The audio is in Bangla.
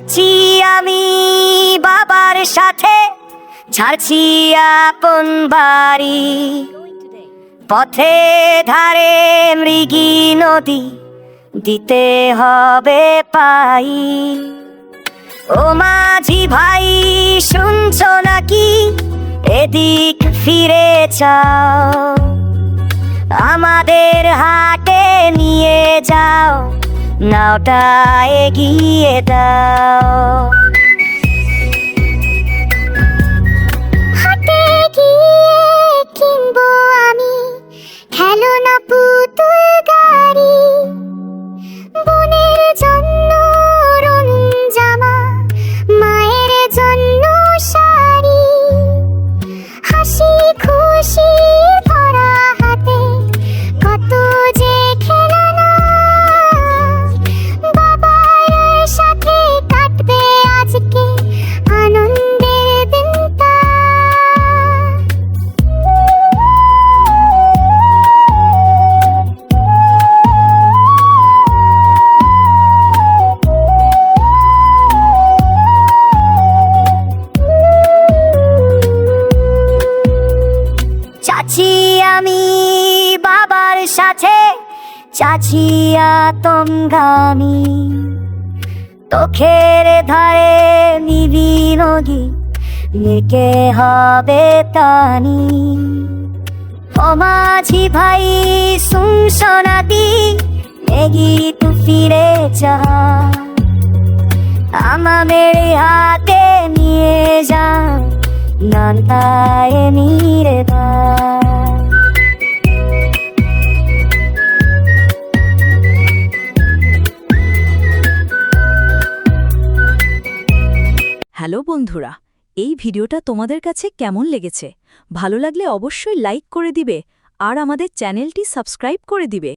যাচ্ছি আমি বাবার সাথে। ছাড়ছি আপন বাড়ি। পথে ধারে মৃগী নদী দিতে হবে পাই। ও মাঝি ভাই, শুনছো নাকি? এদিক ফিরে চাও। আমাদের হাটে নিয়ে যাও। নাওটা এগিয়ে দাও চাচি আমি বাবার সাথে চাচি আতঙ্গামি। তোখের ধারে নিবি নদী মেকে হবে তানি। মাঝি ভাই শোনাতি, নেগি তু ফিরে যা। আমাদের হাতে নিয়ে যা, নান্তায় নিরে দা। হ্যালো বন্ধুরা, এই ভিডিওটা তোমাদের কাছে কেমন লেগেছে? ভালো লাগলে অবশ্যই লাইক করে দিবে, আর আমাদের চ্যানেলটি সাবস্ক্রাইব করে দিবে।